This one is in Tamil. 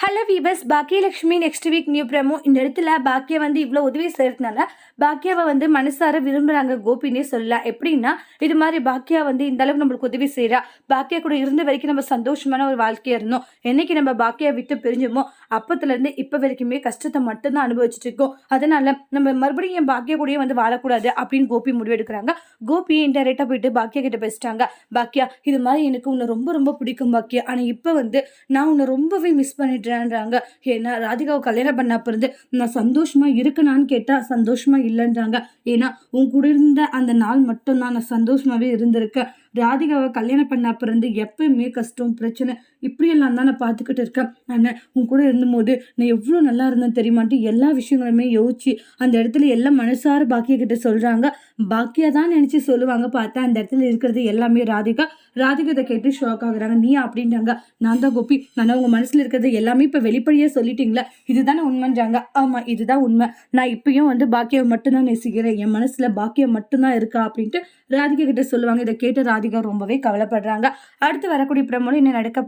Hello வீபஸ் Baakiyalakshmi next week new promo இந்த இடத்துல பாக்கியா வந்து இவ்வளோ உதவி செய்கிறதுனால பாக்கியாவை வந்து மனசார விரும்புகிறாங்க கோபின்னே சொல்லலாம். எப்படின்னா இது மாதிரி பாக்கியா வந்து இந்த அளவுக்கு நம்மளுக்கு உதவி செய்கிறா பாக்கியா கூட இருந்த வரைக்கும் நம்ம சந்தோஷமான ஒரு வாழ்க்கையாக இருந்தோம். என்னைக்கு நம்ம பாக்கியா விட்டு பிரிஞ்சோமோ அப்பத்துலேருந்து இப்போ வரைக்குமே கஷ்டத்தை மட்டும்தான் அனுபவிச்சுட்டு இருக்கோம் அதனால நம்ம மறுபடியும் என் பாக்கிய கூடயே வந்து வாழக்கூடாது அப்படின்னு கோபி முடிவெடுக்கிறாங்க. கோபி இன்டெரக்டாக போயிட்டு பாக்கியா கிட்ட பேசிட்டாங்க. பாக்கியா இது மாதிரி எனக்கு உன்னை ரொம்ப ரொம்ப பிடிக்கும் பாக்கியா. ஆனால் இப்போ வந்து நான் உன்னை ரொம்பவே மிஸ் பண்ணிடுறேன்றாங்க ஏன்னா ராதிகாவை கல்யாணம் பண்ண இருந்து நான் சந்தோஷமாக இருக்கணான்னு கேட்டால் சந்தோஷமாக இல்லைன்றாங்க. ஏன்னா உன் கூட இருந்த அந்த நாள் மட்டும்தான் நான் சந்தோஷமாகவே இருந்திருக்கேன். ராதிகாவை கல்யாணம் பண்ண பிறந்து எப்பயுமே கஷ்டம் பிரச்சனை இப்படியெல்லாம் தான் நான் பார்த்துக்கிட்டு இருக்கேன். அண்ணன் உன் கூட இருந்தபோது நான் எவ்வளோ நல்லா இருந்தேன் தெரியுமான்ட்டு எல்லா விஷயங்களுமே யோசிச்சு அந்த இடத்துல எல்லாம் மனசார பாக்கிய கிட்ட சொல்கிறாங்க பாக்கியா தான் நினச்சி சொல்லுவாங்க. பார்த்தா அந்த இடத்துல இருக்கிறது எல்லாமே ராதிகா. ராதிகா இதை கேட்டு ஷாக் ஆகுறாங்க. நீ அப்படின்றாங்க. நான் தான் கோபி. நான் உங்கள் மனசில் இருக்கிறது எல்லாமே இப்போ வெளிப்படையாக சொல்லிட்டீங்களா. இதுதானே உண்மைன்றாங்க. ஆமாம் இதுதான் உண்மை. நான் இப்பயும் வந்து பாக்கியாவை மட்டும்தான் நேசிக்கிறேன். என் மனசில் பாக்கியம் மட்டும்தான் இருக்கா அப்படின்ட்டு ராதிகா கிட்ட சொல்லுவாங்க. இதை கேட்டு ராதிகா ரொம்பவே கவலைப்படுறாங்க. அடுத்து வரக்கூடிய பிரமோல என்ன நடக்க